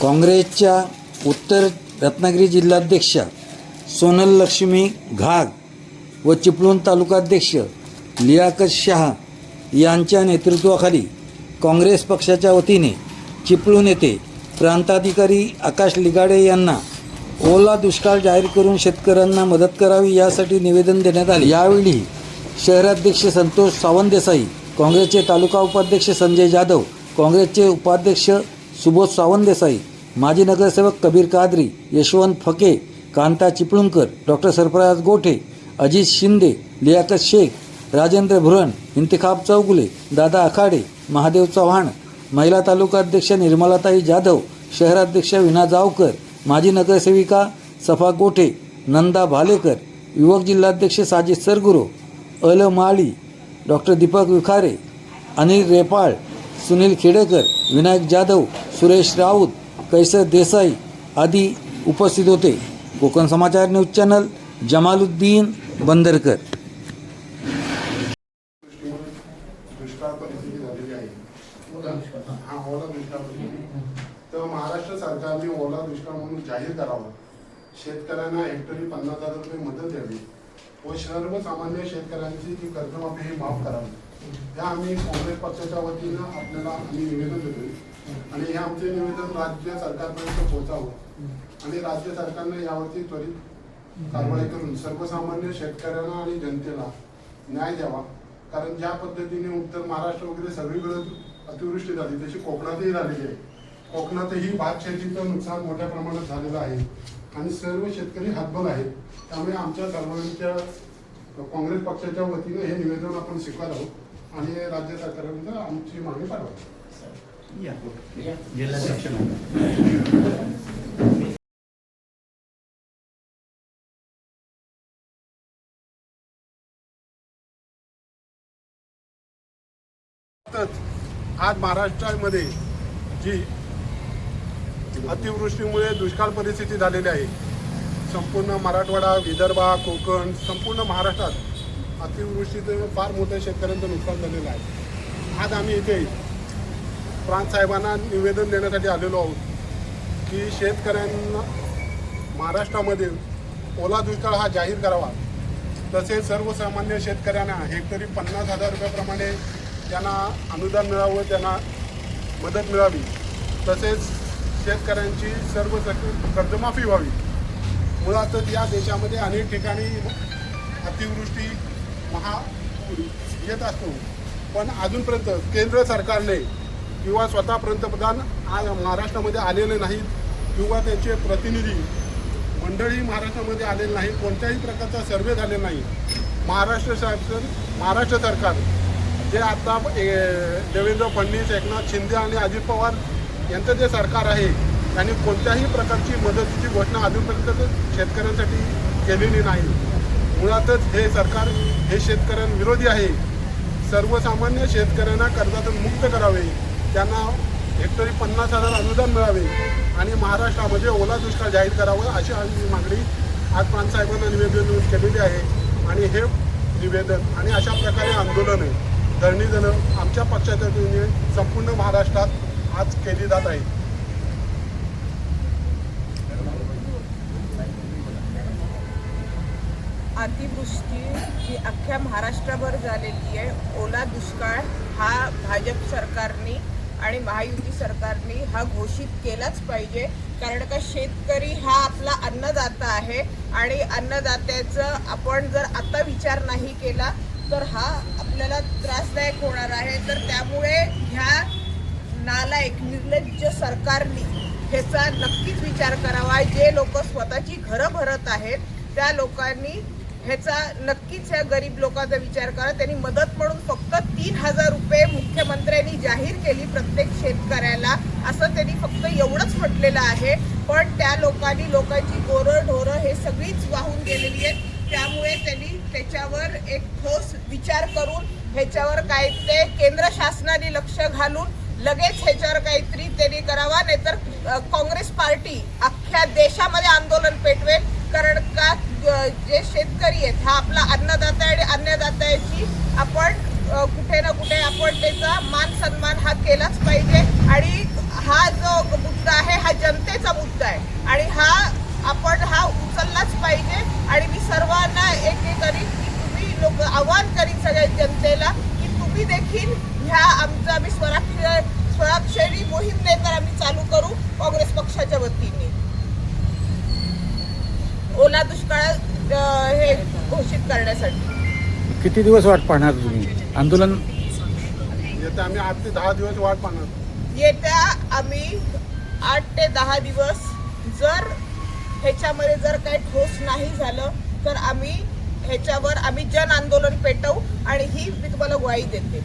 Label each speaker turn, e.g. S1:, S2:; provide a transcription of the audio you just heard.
S1: काँग्रेसच्या उत्तर रत्नागिरी जिल्हाध्यक्षा सोनल लक्ष्मी घाग व चिपळूण तालुकाध्यक्ष लियाकत शहा यांच्या नेतृत्वाखाली काँग्रेस पक्षाच्या वतीने चिपळूण येथे प्रांताधिकारी आकाश लिगाडे यांना ओला दुष्काळ जाहीर करून शेतकऱ्यांना मदत करावी यासाठी निवेदन देण्यात आले. यावेळी शहराध्यक्ष संतोष सावंतदेसाई काँग्रेसचे तालुका उपाध्यक्ष संजय जाधव काँग्रेसचे उपाध्यक्ष सुबोध सावंतदेसाई माजी नगरसेवक कबीर कादरी यशवंत फके कांता चिपळूणकर डॉक्टर सरफराज गोठे अजित शिंदे लियाकत शेख राजेंद्र भुरण इंतिखाब चौगुले दादा आखाडे महादेव चव्हाण महिला तालुकाध्यक्ष निर्मलाताई जाधव शहराध्यक्ष विना जावकर माजी नगरसेविका सफा गोठे नंदा भालेकर युवक जिल्हाध्यक्ष साजिद सरगुरो अल माळी डॉक्टर दीपक विखारे अनिल रेपाळ सुनील खेडेकर विनायक जाधव सुरेश राऊत कैसर देसाई आदी उपस्थित होते. Konkan Samachar news channel Jamaluddin Bandarkar.
S2: दुष्काळ परिस्थिती झालेली आहे हा ओला दुष्काळ परिस्थिती तर महाराष्ट्र सरकारने ओला दुष्काळ म्हणून जाहीर करावा. शेतकऱ्यांना हेक्टरी पन्नास हजार रुपये मदत द्यावी. व सर्वसामान्य शेतकऱ्यांची जी कर्जमाफी ही माफ करावी. त्या आम्ही काँग्रेस पक्षाच्या वतीनं आपल्याला आम्ही निवेदन देतोय. आणि हे आमचे निवेदन राज्य सरकारपर्यंत पोहोचावं. आणि राज्य सरकारने यावरती त्वरित कारवाई करून सर्वसामान्य शेतकऱ्यांना आणि जनतेला न्याय द्यावा. कारण ज्या पद्धतीने उत्तर महाराष्ट्र वगैरे सगळीकडे अतिवृष्टी झाली तशी कोकणातही झालेली आहे. कोकणातही भात शेतीचं नुकसान मोठ्या प्रमाणात झालेलं आहे. आणि सर्व शेतकरी हातबल आहेत. त्यामुळे आमच्या सर्वांच्या काँग्रेस पक्षाच्या वतीने हे निवेदन आपण स्वीकारावं आणि राज्य सरकारपर्यंत आमची मागणी पाठवावी.
S3: जिल्हाध्यक्ष
S2: तसंच आज महाराष्ट्रामध्ये जी अतिवृष्टीमुळे दुष्काळ परिस्थिती झालेली आहे संपूर्ण मराठवाडा विदर्भ कोकण संपूर्ण महाराष्ट्रात अतिवृष्टीचं फार मोठ्या शेतकऱ्यांचं नुकसान झालेलं आहे. आज आम्ही इथे प्रांतसाहेबांना निवेदन देण्यासाठी आलेलो आहोत की शेतकऱ्यांना महाराष्ट्रामध्ये ओला दुष्काळ हा जाहीर करावा. तसेच सर्वसामान्य शेतकऱ्यांना हेक्टरी पन्नास हजार रुपयाप्रमाणे त्यांना अनुदान मिळावं त्यांना मदत मिळावी. तसेच शेतकऱ्यांची सर्व सक- कर्जमाफी व्हावी. मुळातच या देशामध्ये अनेक ठिकाणी अतिवृष्टी महा येत असतो. पण अजूनपर्यंत केंद्र सरकारने किंवा स्वतः पंतप्रधान आज महाराष्ट्रामध्ये आलेले नाहीत किंवा त्यांचे प्रतिनिधी मंडळी महाराष्ट्रामध्ये आलेले नाही कोणत्याही प्रकारचा सर्वे झालेला नाही. महाराष्ट्र शासन महाराष्ट्र सरकार जे आता ए, देवेंद्र फडणवीस एकनाथ शिंदे आणि अजित पवार यांचं जे सरकार आहे त्यांनी कोणत्याही प्रकारची मदतीची घोषणा अजूनपर्यंत शेतकऱ्यांसाठी केलेली नाही. मुळातच हे सरकार हे शेतकऱ्यांविरोधी आहे. सर्वसामान्य शेतकऱ्यांना कर्जातून मुक्त करावे. त्यांना हेक्टरी पन्नास हजार अनुदान मिळावे आणि महाराष्ट्रामध्ये ओला दुष्काळ जाहीर करावं अशी आम्ही मागणी आज पानसाहेबांना निवेदन केलेली आहे. आणि हे निवेदन आणि अशा प्रकारे आंदोलन आहे धरणीजनं आमच्या पक्षाच्या वतीने संपूर्ण महाराष्ट्रात आज केली जात आहे
S4: अतिवृष्टी ही अख्ख्या महाराष्ट्रभर झालेली आहे. ओला दुष्काळ हा भाजप सरकारने आणि महायुती सरकारने हा घोषित केलाच पाहिजे. कारण का शेतकरी हा आपला अन्नदाता आहे आणि अन्नदात्याचं आपण जर आता विचार नाही केला तर हा आपल्याला त्रासदायक होणार आहे. तर त्यामुळे ह्या नालायक निर्लज्ज सरकारने ह्याचा नक्कीच विचार करावा. जे लोक स्वतःची घरं भरत आहेत त्या लोकांनी ह्याचा नक्कीच ह्या गरीब लोकांचा विचार करा. त्यांनी मदत म्हणून फक्त तीन हजार रुपये मुख्यमंत्र्यांनी जाहीर केली प्रत्येक शेतकऱ्याला. असं त्यांनी फक्त एवढंच म्हटलेलं आहे. पण त्या लोकांनी लोकांची गोरं ढोरं हे सगळीच वाहून गेलेली आहेत. त्यामुळे त्यांनी त्याच्यावर एक ठोस विचार करून ह्याच्यावर काय ते केंद्र शासनाने लक्ष घालून लगेच ह्याच्यावर काहीतरी त्यांनी करावा. नाहीतर काँग्रेस पार्टी अख्ख्या देशामध्ये आंदोलन पेटवेल. कारण का जे शेतकरी आहेत हा आपला अन्नदाता आहे आणि अन्नदात्याची आपण कुठे ना कुठे आपण त्याचा मान सन्मान हा केलाच पाहिजे. आणि हा जो मुद्दा आहे हा जनतेचा मुद्दा आहे. आणि हा आपण हा उचललाच पाहिजे. आणि मी सर्वांना एक एक करीन की तुम्ही लोक आव्हान करीन सगळ्या जनतेला की तुम्ही देखील ह्या आमचं आम्ही स्वराक्षर स्वराक्षरी मोहीम तर आम्ही चालू करू काँग्रेस पक्षाच्या वतीने. ओला दुष्काळ हे घोषित करण्यासाठी.
S3: किती दिवस वाट पाहणार तुम्ही? आंदोलन
S2: येत्या आम्ही आठ ते दहा दिवस वाट पाहणार.
S4: येत्या आम्ही आठ ते दहा दिवस जर ह्याच्यामध्ये जर काही ठोस नाही झालं तर आम्ही ह्याच्यावर आम्ही जन आंदोलन पेटवू आणि ही मी तुम्हाला ग्वाही देते.